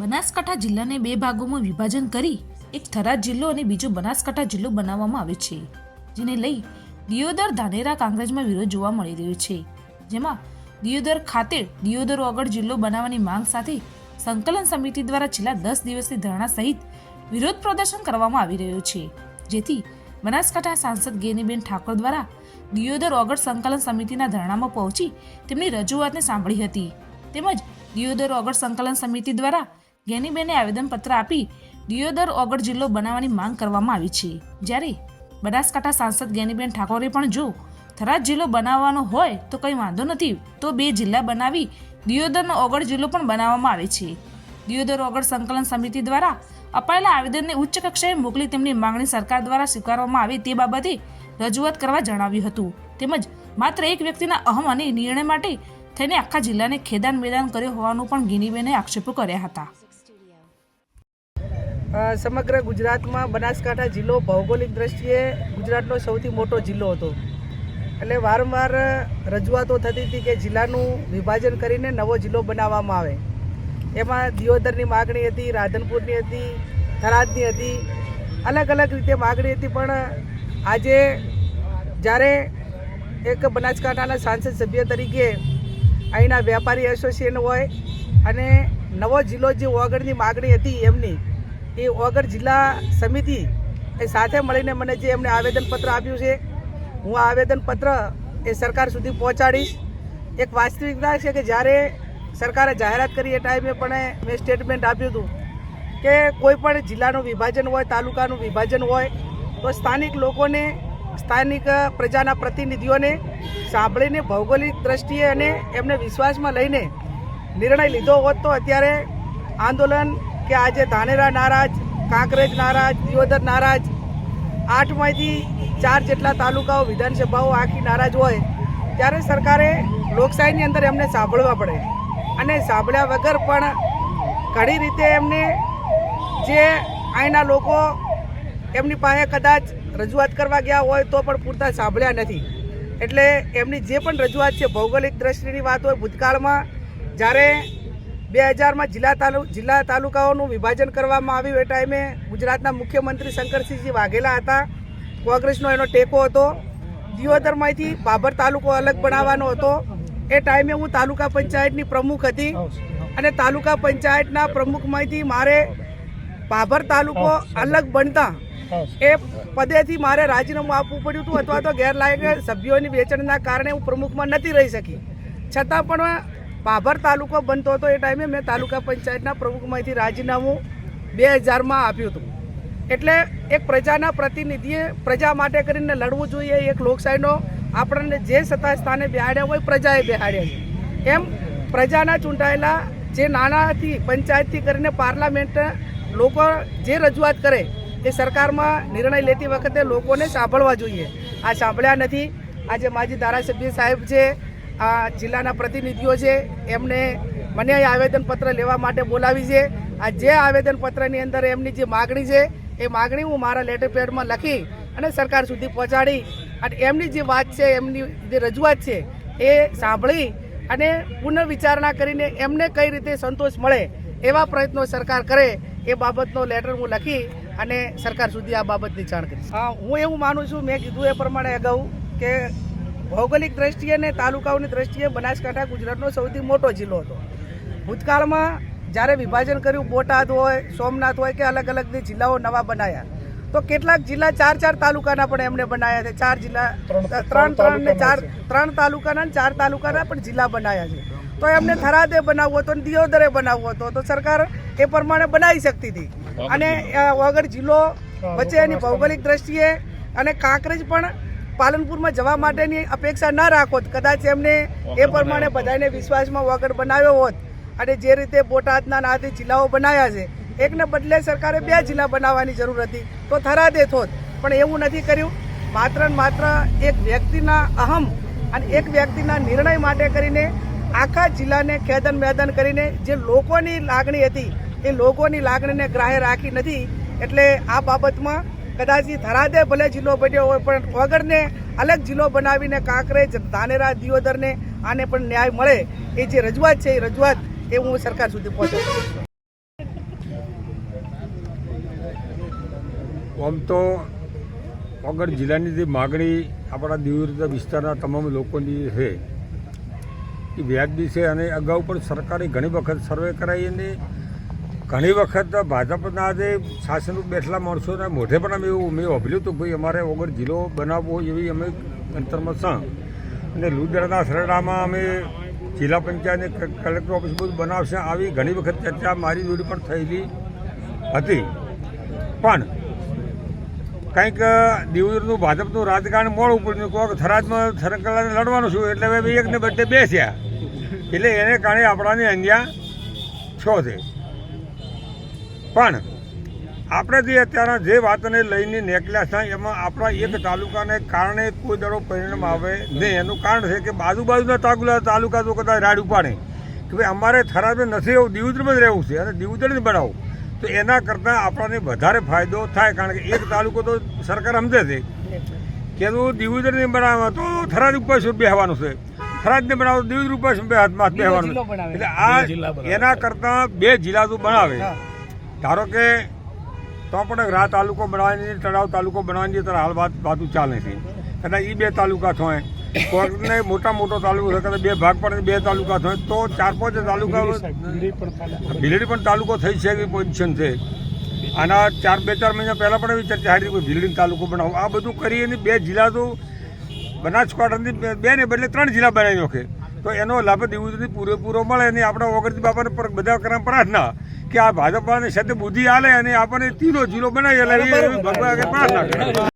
બનાસકાંઠા જિલ્લાને બે ભાગોમાં વિભાજન કરી એક થરાદ જિલ્લો અને બીજો બનાસકાંઠા જિલ્લો બનાવવામાં આવે છે, જેને લઈ દિયોદર ધાનેરા કાંગ્રેજમાં વિરોધ જોવા મળી રહ્યો છે. જેમાં દિયોદર ખાતે દિયોદર ઓગળ જિલ્લો બનાવવાની માંગ સાથે સંકલન સમિતિ દ્વારા છેલ્લા દસ દિવસથી ધરણા સહિત વિરોધ પ્રદર્શન કરવામાં આવી રહ્યો છે. જેથી બનાસકાંઠા સાંસદ ગેનીબેન ઠાકોર દ્વારા દિયોદર ઓગળ સંકલન સમિતિના ધરણામાં પહોંચી તેમની રજૂઆતને સાંભળી હતી. તેમજ દિયોદર ઓગળ સંકલન સમિતિ દ્વારા ગેનીબેને આવેદનપત્ર આપી દિયોદર ઓગળ જિલ્લો બનાવવાની માંગ કરવામાં આવી છે. જ્યારે બનાસકાંઠા સાંસદ ગેનીબેન ઠાકોરે પણ જો થરાદ જિલ્લો બનાવવાનો હોય તો કંઈ વાંધો નથી, તો બે જિલ્લા બનાવી દિયોદરનો ઓગળ જિલ્લો પણ બનાવવામાં આવે છે. દિયોદર ઓગળ સંકલન સમિતિ દ્વારા અપાયેલા આવેદનને ઉચ્ચ કક્ષાએ મોકલી તેમની માંગણી સરકાર દ્વારા સ્વીકારવામાં આવે તે બાબતે રજૂઆત કરવા જણાવ્યું હતું. તેમજ માત્ર એક વ્યક્તિના અહમ અને નિર્ણય માટે થઈને આખા જિલ્લાને ખેદાન મેદાન કર્યો હોવાનું પણ ગિનીબેને આક્ષેપો કર્યા હતા. સમગ્ર ગુજરાતમાં બનાસકાંઠા જિલ્લો ભૌગોલિક દ્રષ્ટિએ ગુજરાતનો સૌથી મોટો જિલ્લો હતો. એટલે વારંવાર રજૂઆતો થતી હતી કે જિલ્લાનું વિભાજન કરીને નવો જિલ્લો બનાવવામાં આવે. એમાં દિયોદરની માગણી હતી, રાધનપુરની હતી, થરાદની હતી, અલગ અલગ રીતે માગણી હતી, પણ આજે જ્યારે એક બનાસકાંઠાના સાંસદ સભ્ય તરીકે અહીંના વેપારી એસોસિએશન હોય અને નવો જિલ્લો જે ઓગળની માગણી હતી એમની એ ઓગળ જિલ્લા સમિતિ એ સાથે મળીને મને જે એમને આવેદનપત્ર આપ્યું છે, હું આ આવેદનપત્ર એ સરકાર સુધી પહોંચાડીશ. એક વાસ્તવિકતા છે કે જ્યારે સરકારે જાહેરાત કરી એ ટાઈમે પણ મેં સ્ટેટમેન્ટ આપ્યું હતું કે કોઈ પણ જિલ્લાનું વિભાજન હોય, તાલુકાનું વિભાજન હોય, તો સ્થાનિક લોકોને, સ્થાનિક પ્રજાના પ્રતિનિધિઓને સાંભળીને ભૌગોલિક દ્રષ્ટિએ અને એમને વિશ્વાસમાં લઈને નિર્ણય લીધો હોત તો અત્યારે આંદોલન કે આજે ધાનેરા નારાજ, કાંકરેજ નારાજ, દિયોદર નારાજ. આઠમાંથી ચાર જેટલા તાલુકાઓ વિધાનસભાઓ આખી નારાજ હોય, ત્યારે સરકારે લોકશાહીની અંદર એમને સાંભળવા પડે. અને સાંભળ્યા વગર પણ ઘણી રીતે એમને જે અહીંના લોકો એમની પાસે કદાચ રજૂઆત કરવા ગયા હોય તો પણ પૂરતા સાંભળ્યા નથી. એટલે એમની જે પણ રજૂઆત છે, ભૌગોલિક દ્રષ્ટિની વાત હોય, ભૂતકાળમાં જ્યારે બે હજારમાં જિલ્લા તાલુ, જિલ્લા તાલુકાઓનું વિભાજન કરવામાં આવ્યું. એ ટાઈમે ગુજરાતના મુખ્યમંત્રી શંકરસિંહજી વાઘેલા હતા. કોંગ્રેસનો એનો ટેકો હતો. દિયોદરમાંથી બાબર તાલુકો અલગ બનાવવાનો હતો. એ ટાઈમે હું તાલુકા પંચાયતની પ્રમુખ હતી અને તાલુકા પંચાયતના પ્રમુખમાંથી મારે બાબર તાલુકો અલગ બનતા એ પદેથી મારે રાજીનામું આપવું પડ્યું હતું અથવા તો ગેરલાયક સભ્યોની વેચણના કારણે હું પ્રમુખમાં નથી રહી શકી. છતાં પણ બાભર તાલુકો બનતો હતો એ ટાઈમે મેં તાલુકા પંચાયતના પ્રમુખમાંથી રાજીનામું બે હજારમાં આપ્યું હતું. એટલે એક પ્રજાના પ્રતિનિધિએ પ્રજા માટે કરીને લડવું જોઈએ એક લોકશાહીનો. આપણને જે સત્તા સ્થાને બેહાડ્યા હોય પ્રજાએ બેહાડ્યા છે. એમ પ્રજાના ચૂંટાયેલા જે નાનાથી પંચાયતથી કરીને પાર્લામેન્ટ લોકો જે રજૂઆત કરે એ સરકારમાં નિર્ણય લેતી વખતે લોકોને સાંભળવા જોઈએ. આ સાંભળ્યા નથી. આજે માજી ધારાસભ્ય સાહેબ છે આ જિલ્લાના પ્રતિનિધિઓ છે, એમને મને આવેદનપત્ર લેવા માટે બોલાવી છે. આ જે આવેદનપત્રની અંદર એમની જે માગણી છે, એ માગણી હું મારા લેટર પેડમાં લખી અને સરકાર સુધી પહોંચાડી અને એમની જે વાત છે, એમની જે રજૂઆત છે, એ સાંભળી અને પુનર્વિચારણા કરીને એમને કઈ રીતે સંતોષ મળે એવા પ્રયત્નો સરકાર કરે એ બાબતનો લેટર હું લખી અને સરકાર સુધી આ બાબતની જાણ કરીશ. હા, હું એવું માનું છું, મેં કીધું એ પ્રમાણે અગાઉ કે ભૌગોલિક દ્રષ્ટિએ અને તાલુકાઓની દ્રષ્ટિએ બનાસકાંઠા ગુજરાતનો સૌથી મોટો જિલ્લો હતો. ભૂતકાળમાં જ્યારે વિભાજન કર્યું બોટાદ હોય સોમનાથ હોય કે અલગ અલગ જિલ્લાઓ નવા બનાવ્યા તો કેટલાક જિલ્લા ચાર ચાર તાલુકાના પણ એમને બનાવ્યા છે. ચાર જિલ્લા ત્રણ ત્રણ ને ચાર ત્રણ તાલુકાના ને ચાર તાલુકાના પણ જિલ્લા બનાવ્યા છે. તો એમને થરાદે બનાવવો હતો ને દિયોદરે બનાવવો હતો તો સરકાર એ પ્રમાણે બનાવી શકતી હતી. અને વગર જિલ્લો વચ્ચે એની ભૌગોલિક દ્રષ્ટિએ અને કાંકરેજ પણ પાલનપુરમાં જવા માટેની અપેક્ષા ન રાખોત કદાચ એમને એ પ્રમાણે બધાને વિશ્વાસમાં વગર બનાવ્યો હોત. અને જે રીતે બોટાદના નાથી જિલ્લાઓ બનાવ્યા છે એકને બદલે સરકારે બે જિલ્લા બનાવવાની જરૂર હતી તો થરાદે થોત. પણ એવું નથી કર્યું. માત્ર ને માત્ર એક વ્યક્તિના અહમ અને એક વ્યક્તિના નિર્ણય માટે કરીને આખા જિલ્લાને ખેદન મેદન કરીને જે લોકોની લાગણી હતી એ લોકોની લાગણીને ગ્રાહ્ય રાખી નથી. એટલે આ બાબતમાં કદાચ ધરાદે ભલે જિલ્લો બન્યો હોય, પણ વગરને અલગ જિલ્લો બનાવીને કાંકરેજ ધાનેરા દિયોદરને આને પણ ન્યાય મળે. એ જે રજૂઆત છે, એ રજૂઆત એ હું સરકાર સુધી પહોંચે આમ તો વગર જિલ્લાની જે માગણી આપણા દીવ વિસ્તારના તમામ લોકોની છે, એ વ્યાજબી છે અને અગાઉ પણ સરકારે ઘણી વખત સર્વે કરાવીને ઘણી વખત ભાજપના જે શાસન બેઠેલા માણસોને મોઢે પણ અમે એવું મેં વાપર્યું હતું, ભાઈ અમારે વગર જિલ્લો બનાવવો એવી અમે અંતરમાં સા અને લુદરાના સરડામાં અમે જિલ્લા પંચાયત કલેક્ટર ઓફિસ બધું બનાવશે આવી ઘણી વખત ચર્ચા મારી જોડે પણ થયેલી હતી. પણ કંઈક દિવસનું ભાજપનું રાજકારણ મોડું પડ્યું. કોઈક થરાદમાં થરકલાને લડવાનું છું, એટલે હવે એકને બદલે બેસ્યા એટલે એને કારણે આપણાને અહીંયા છો છે પણ આપણે જે અત્યારે જે વાતને લઈને નીકળ્યા છે એમાં આપણા એક તાલુકાને કારણે કોઈ દડો પરિણામ આવે નહીં. એનું કારણ છે કે બાજુ બાજુના તાલુકા તાલુકા તો કદાચ રાડ ઉપાડે. કે ભાઈ અમારે થરાદ નથી એવું દિવદ્રમાં જ રહેવું છે અને દિવદર જ બનાવવું તો એના કરતાં આપણને વધારે ફાયદો થાય કારણ કે એક તાલુકો તો સરકાર સમજે છે કે તું નહીં બનાવવા તો થરાદ ઉપર શું બેહવાનું છે. થરાદને બનાવો દિવદર ઉપર શું બે હાથમાં બેહવાનું એટલે આ એના કરતાં બે જિલ્લા તું બનાવે. ધારો કે તો પણ રા તાલુકો બનાવવાની તળાવ તાલુકો બનાવવાની ત્યારે હાલ વાત વાતું ચાલે છે. કદાચ એ બે તાલુકા થાય. કોર્ટને મોટા મોટો તાલુકો છે કદાચ બે ભાગ પણ બે તાલુકા થાય તો ચાર પાંચ તાલુકા ભીલડી પણ તાલુકો થઈ છે એવી પોઝિશન છે. આના ચાર બે ચાર મહિના પહેલાં પણ એવી ચર્ચા હતી કે ભીલડી તાલુકો બનાવો. આ બધું કરી અને બે જિલ્લા તો બનાસકાંઠાની બે- બે ને બદલે ત્રણ જિલ્લા બનાવી નાખે તો એનો લાભ દિવસથી પૂરેપૂરો મળે અને આપણા ઓગણતી બાપાને બધા કરવા પ્રાર્થના કે આ ભાજપાને બુદ્ધિ આલે અને આપણને તીનો જિલ્લો બનાવી એટલે ભગવાન પ્રાર્થના કરે